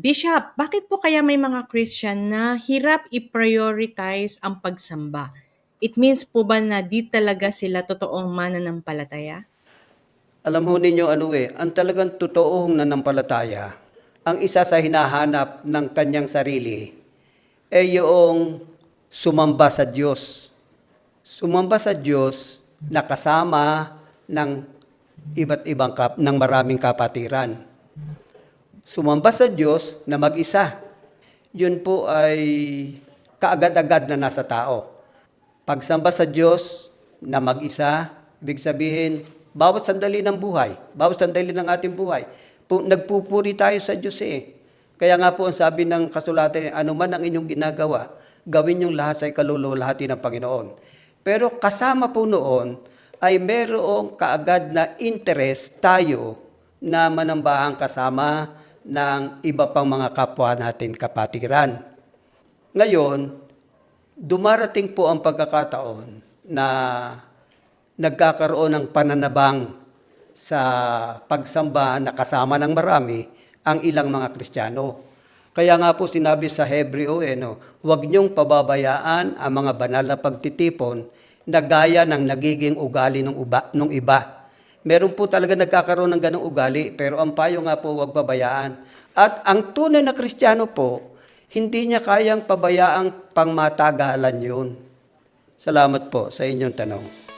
Bishop, bakit po kaya may mga Christian na hirap i-prioritize ang pagsamba? It means po ba na di talaga sila totoong mananampalataya? Alam ho ninyo ano eh, ang talagang totoong nanampalataya, ang isa sa hinahanap ng kanyang sarili ay yung sumamba sa Diyos. Sumamba sa Diyos na kasama ng iba't ibang kap, ng maraming kapatiran. Sumamba sa Diyos na mag-isa. Yun po ay kaagad-agad na nasa tao. Pagsamba sa Diyos na mag-isa, ibig sabihin, bawat sandali ng buhay, bawat sandali ng ating buhay, pu- nagpupuri tayo sa Diyos eh. Kaya nga po ang sabi ng kasulatan, ano man ang inyong ginagawa, gawin yung lahat sa ikalululahati ng Panginoon. Pero kasama po noon ay merong kaagad na interest tayo na manambahang kasama ng iba pang mga kapwa natin kapatiran. Ngayon, dumarating po ang pagkakataon na nagkakaroon ng pananabang sa pagsamba na kasama ng marami ang ilang mga Kristiyano. Kaya nga po sinabi sa Hebreo, eh, no, huwag niyong pababayaan ang mga banal na pagtitipon na gaya ng nagiging ugali ng, uba, ng iba. Meron po talaga nagkakaroon ng ganong ugali, pero ang payo nga po huwag pabayaan. At ang tunay na Kristiyano po, hindi niya kayang pabayaang pangmatagalan yun. Salamat po sa inyong tanong.